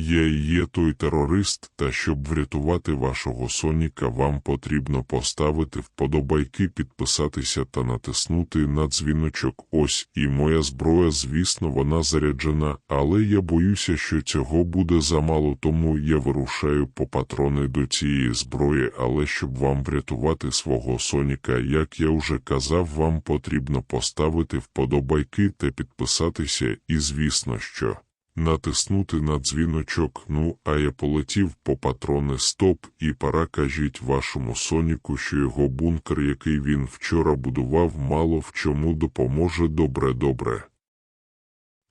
Я і є той терорист, та щоб врятувати вашого Соніка, вам потрібно поставити вподобайки, підписатися та натиснути на дзвіночок. Ось і моя зброя, звісно, вона заряджена, але я боюся, що цього буде замало, тому я вирушаю по патрони до цієї зброї, але щоб вам врятувати свого Соніка, як я вже казав, вам потрібно поставити вподобайки та підписатися, і звісно, що натиснути на дзвіночок. Ну, а я полетів по патрони стоп, і пора кажіть вашому Соніку, що його бункер, який він вчора будував, мало в чому допоможе добре-добре.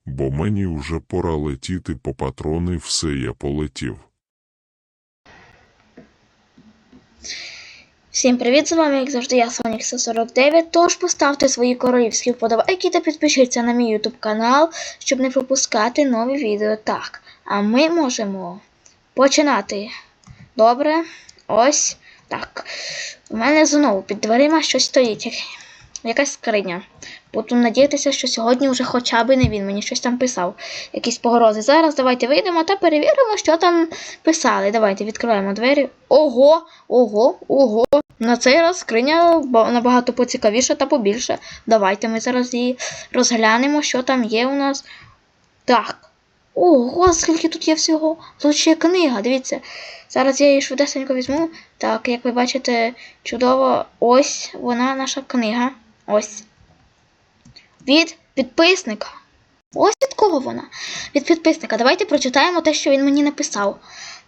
Бо мені вже пора летіти по патрони, все я полетів. Всім привіт, з вами, як завжди, я Сонік 149 Тож поставте свої королівські вподобайки та підпишіться на мій YouTube канал, щоб не пропускати нові відео. Так, а ми можемо починати. Добре, ось так. У мене знову під дверима щось стоїть. Якась скриня. Буду надіятися, що сьогодні вже хоча б не він мені щось там писав. Якісь погрози. Зараз давайте вийдемо та перевіримо, що там писали. Давайте відкриваємо двері. Ого, ого, ого. На цей раз скриня набагато поцікавіша та побільше. Давайте ми зараз її розглянемо, що там є у нас. Так. Ого, скільки тут є всього. Тут ще книга, дивіться. Зараз я її швидесенько візьму. Так, як ви бачите, чудово. Ось вона наша книга. Ось. Від підписника. Ось від кого вона? Від підписника. Давайте прочитаємо те, що він мені написав.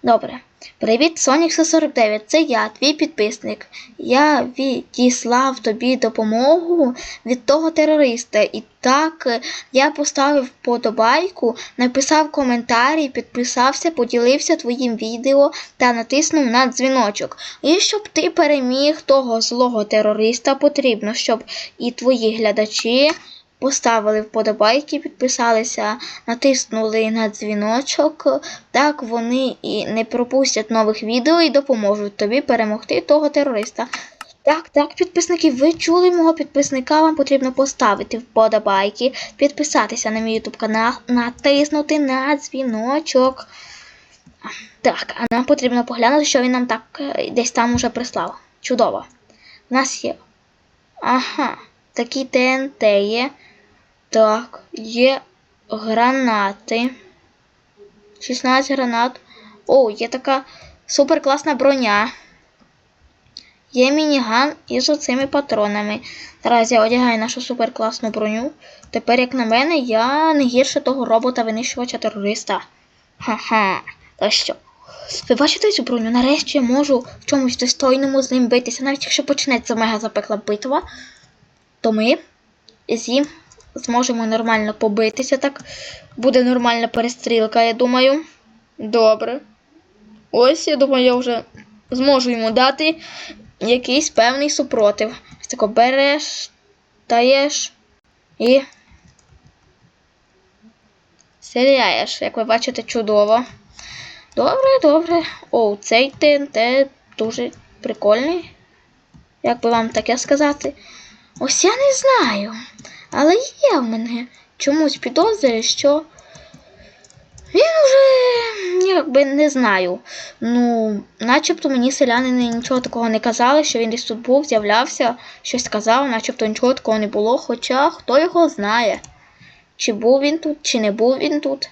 Добре. Привіт, Сонік 149. Це я, твій підписник. Я відіслав тобі допомогу від того терориста. І так я поставив подобайку, написав коментарі, підписався, поділився твоїм відео та натиснув на дзвіночок. І щоб ти переміг того злого терориста, потрібно, щоб і твої глядачі поставили вподобайки, підписалися, натиснули на дзвіночок. Так вони і не пропустять нових відео і допоможуть тобі перемогти того терориста. Так, так, підписники, ви чули мого підписника, вам потрібно поставити вподобайки, підписатися на мій YouTube канал, натиснути на дзвіночок. Так, а нам потрібно поглянути, що він нам так е, десь там уже прислав. Чудово. У нас є. Ага, такі ТНТ є. Так, є гранати. 16 гранат. О, є така суперкласна броня. Є мініган із оцими патронами. Зараз я одягаю нашу суперкласну броню. Тепер, як на мене, я не гірше того робота-винищувача терориста. Ха-ха. Та що? Ви бачите цю броню? Нарешті я можу в чомусь достойному з ним битися. Навіть якщо почнеться мега запекла битва, то ми з ним зможемо нормально побитися. Так буде нормальна перестрілка, я думаю. Добре. Ось, я думаю, я вже зможу йому дати якийсь певний супротив. Ось тако береш, даєш і стріляєш. Як ви бачите, чудово. Добре, добре. О, цей ТНТ дуже прикольний. Як би вам таке сказати? Ось я не знаю. Але є в мене чомусь підозри, що він уже якби не знаю. Ну, начебто мені селянини нічого такого не казали, що він десь тут був, з'являвся, щось сказав, начебто нічого такого не було. Хоча хто його знає, чи був він тут, чи не був він тут.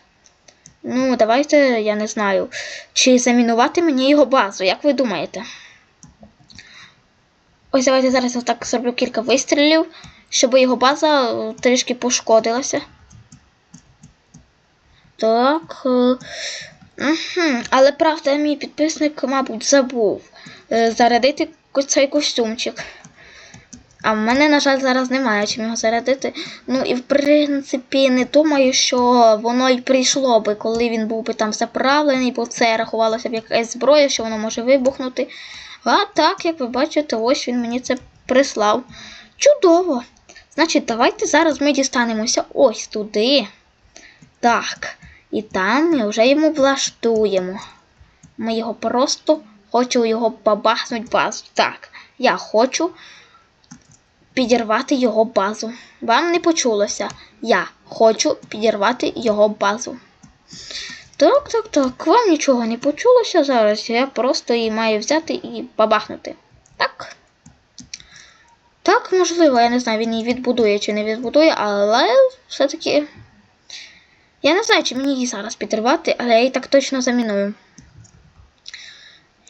Ну, давайте, я не знаю, чи замінувати мені його базу, як ви думаєте? Ось давайте зараз я так зроблю кілька вистрілів, щоб його база е, трішки пошкодилася. Так. Угу. Але правда, мій підписник, мабуть, забув е, зарядити цей костюмчик. А в мене, на жаль, зараз немає чим його зарядити. Ну і в принципі не думаю, що воно й прийшло би, коли він був би там заправлений, бо це рахувалося б якась зброя, що воно може вибухнути. А так, як ви бачите, ось він мені це прислав. Чудово! Значить, давайте зараз ми дістанемося ось туди. Так. І там ми вже йому влаштуємо. Ми його просто хочу його бабахнуть базу. Так, я хочу підірвати його базу. Вам не почулося. Я хочу підірвати його базу. Так, так, так. Вам нічого не почулося зараз. Я просто її маю взяти і бабахнути. Так. Так, можливо, я не знаю, він її відбудує чи не відбудує, але все-таки. Я не знаю, чи мені її зараз підривати, але я її так точно заміную.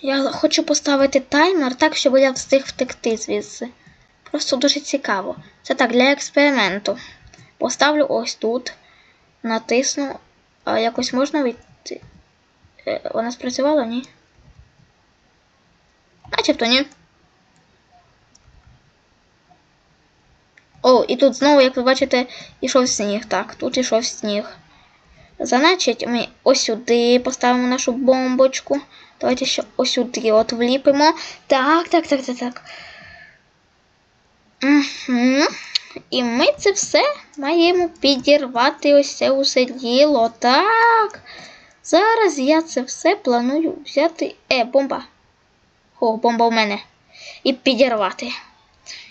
Я хочу поставити таймер так, щоб я встиг втекти звідси. Просто дуже цікаво. Це так, для експерименту. Поставлю ось тут, натисну. А якось можна вийти. Е, Вона спрацювала, ні? Начебто ні. О, і тут знову, як ви бачите, ішов сніг. Так, тут ішов сніг. Значить, ми ось сюди поставимо нашу бомбочку. Давайте ще ось сюди от вліпимо. Так, так, так, так, так. Угу. І ми це все маємо підірвати ось це усе діло. Так. Зараз я це все планую взяти. Е, бомба. О, бомба в мене. І підірвати.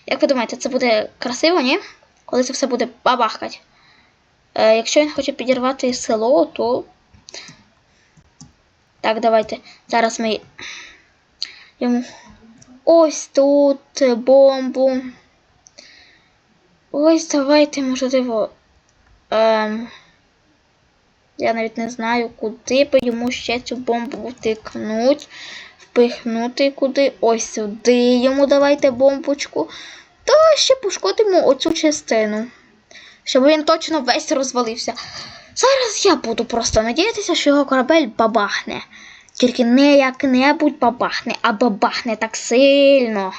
Як ви думаєте, це буде красиво, ні? Коли це все буде бабахкать. Е, якщо він хоче підірвати село, то. Так, давайте. Зараз ми йому ось тут бомбу. Ось давайте, можливо. Ем, я навіть не знаю, куди би йому ще цю бомбу втикнуть. Впихнути куди. Ось сюди йому давайте бомбочку. Та ще пошкодимо оцю частину. Щоб він точно весь розвалився. Зараз я буду просто надіятися, що його корабель бабахне. Тільки не як-небудь бабахне, а бабахне так сильно.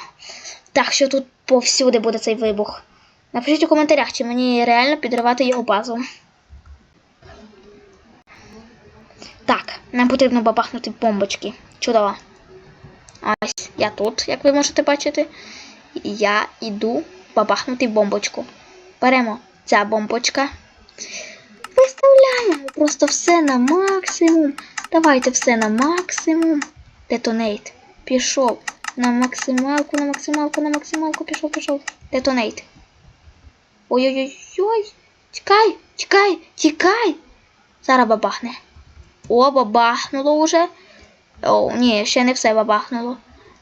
Так що тут повсюди буде цей вибух. Напишіть у коментарях, чи мені реально підривати його базу. Так, нам потрібно бабахнути бомбочки. Чудово. Ось я тут, як ви можете бачити. Я йду бабахнути бомбочку. Беремо ця бомбочка. Виставляємо просто все на максимум. Давайте все на максимум. Детонейт. Пішов. На максималку, на максималку, на максималку. Пішов, пішов. Детонейт. Ой-ой-ой. Тікай, тікай, тікай. Зараз бабахне. О, бабахнуло уже. О, ні, ще не все бабахнуло.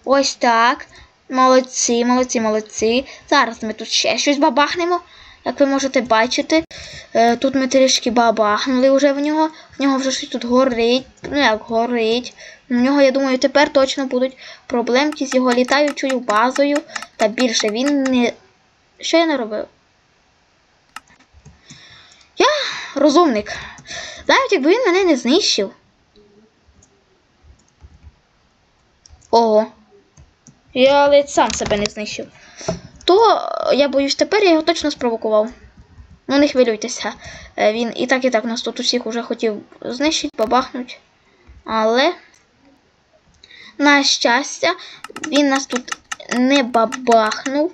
Ось так. Молодці, молодці, молодці. Зараз ми тут ще щось бабахнемо. Як ви можете бачити, е, тут ми трішки бабахнули вже в нього. В нього вже щось тут горить. Ну як горить. У нього, я думаю, тепер точно будуть проблемки з його літаючою базою. Та більше він не. Що я не робив? Я розумник. Навіть якби він мене не знищив. Ого. Я ледь сам себе не знищив. То я боюсь, тепер я його точно спровокував. Ну, не хвилюйтеся. Е, Він і так, і так нас тут усіх уже хотів знищити, бабахнуть. Але, на щастя, він нас тут не бабахнув.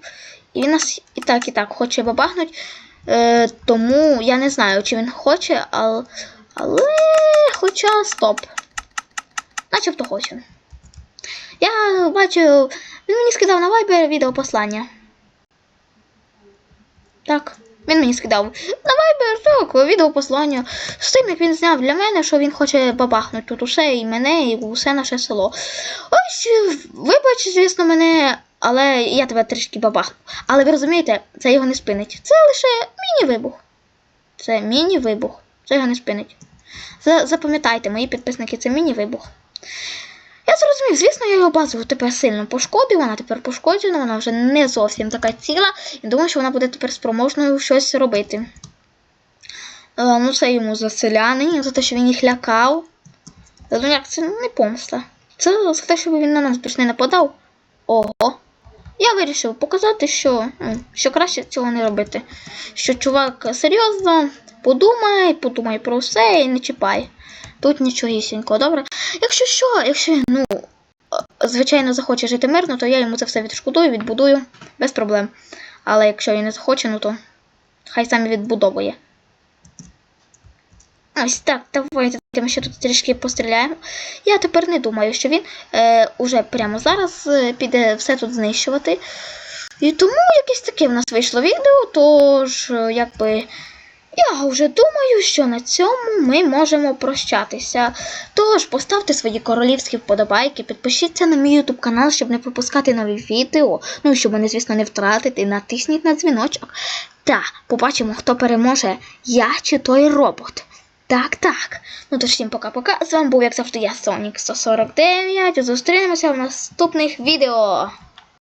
І він нас і так, і так хоче бабахнуть. Е, тому я не знаю, чи він хоче, але. Але. Хоча стоп. Начебто хоче. Я бачу, він мені скидав на Viber відеопослання. Так, він мені скидав на Viber, так, відеопослання. З тим, як він зняв для мене, що він хоче бабахнути тут усе і мене, і усе наше село. Ось, вибач, звісно, мене, але я тебе трішки бабахну. Але ви розумієте, це його не спинить. Це лише міні-вибух. Це міні-вибух. Це його не спинить. Запам'ятайте, мої підписники, це міні-вибух. Я зрозумів, звісно, я його базу тепер сильно пошкодив, вона тепер пошкоджена, вона вже не зовсім така ціла, і думаю, що вона буде тепер спроможною щось робити. Е, ну, це йому за селянин, за те, що він їх лякав. Ну як, це не помста. Це за те, щоб він на нас більш не нападав. Ого. Я вирішив показати, що, що краще цього не робити. Що чувак серйозно подумай, подумай про все і не чіпай. Тут нічогісінько, добре. Якщо що, якщо ну, е, звичайно, захоче жити мирно, то я йому це все відшкодую, відбудую без проблем. Але якщо він не захоче, ну то хай сам відбудовує. Ось так, давайте ми ще тут трішки постріляємо. Я тепер не думаю, що він е, уже прямо зараз е, піде все тут знищувати. І тому якесь таке в нас вийшло відео, тож, е, якби. Я вже думаю, що на цьому ми можемо прощатися. Тож поставте свої королівські вподобайки, підпишіться на мій ютуб канал, щоб не пропускати нові відео. Ну і щоб мене, звісно, не втратити, натисніть на дзвіночок. Та побачимо, хто переможе, я чи той робот. Так, так. Ну тож всім пока-пока. З вами був, як завжди, я Сонік 149. Зустрінемося в наступних відео.